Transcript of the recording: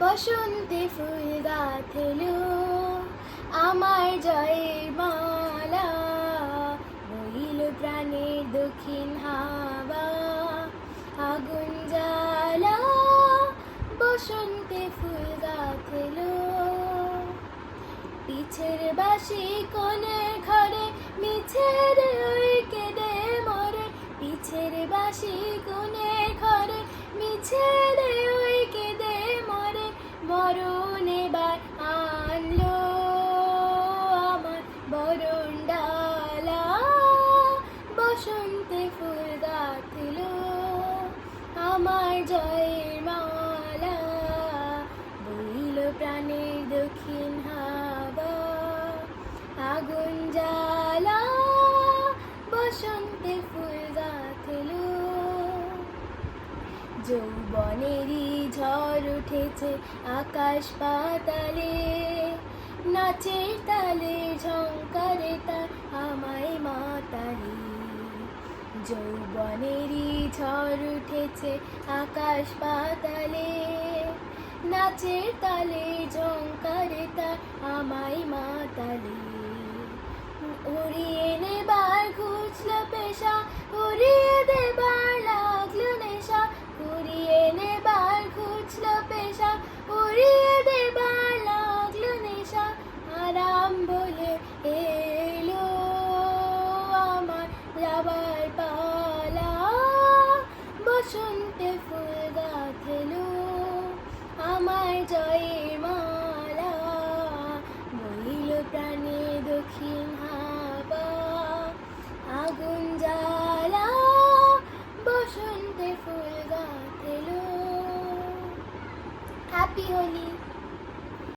বসন্তে ফুল গাথলো, আমার জয়ের মালা বইল প্রাণের দক্ষিণ হাওয়া, আগুন জ্বালা, বসন্তে ফুল গাথলো। পিছের বাসি কোনে ঘরে মিছের ওই এবার আনলো আমার বরণ ডালা। বসন্তে ফুল গাঁথলো আমার জয়ের মালা। বইল প্রাণের দক্ষিণ হাওয়া যৌবনেরই ঝড় উঠেছে আকাশ পাতালে। নাচের তালে ঝঙ্কারে তার আমায় মাতালে। যৌবনেরই ঝড় উঠেছে আকাশ পাতালে। নাচের তালে ঝঙ্কারে তার আমায় মাতালে। উড়িয়ে পালা বসন্তে ফুল গাঁথলো আমার জয়ের মালা বইল প্রাণে দক্ষিণ হাওয়া আগুন জ্বালা, বসন্তে ফুল গাঁথলো। হ্যাপি হোলি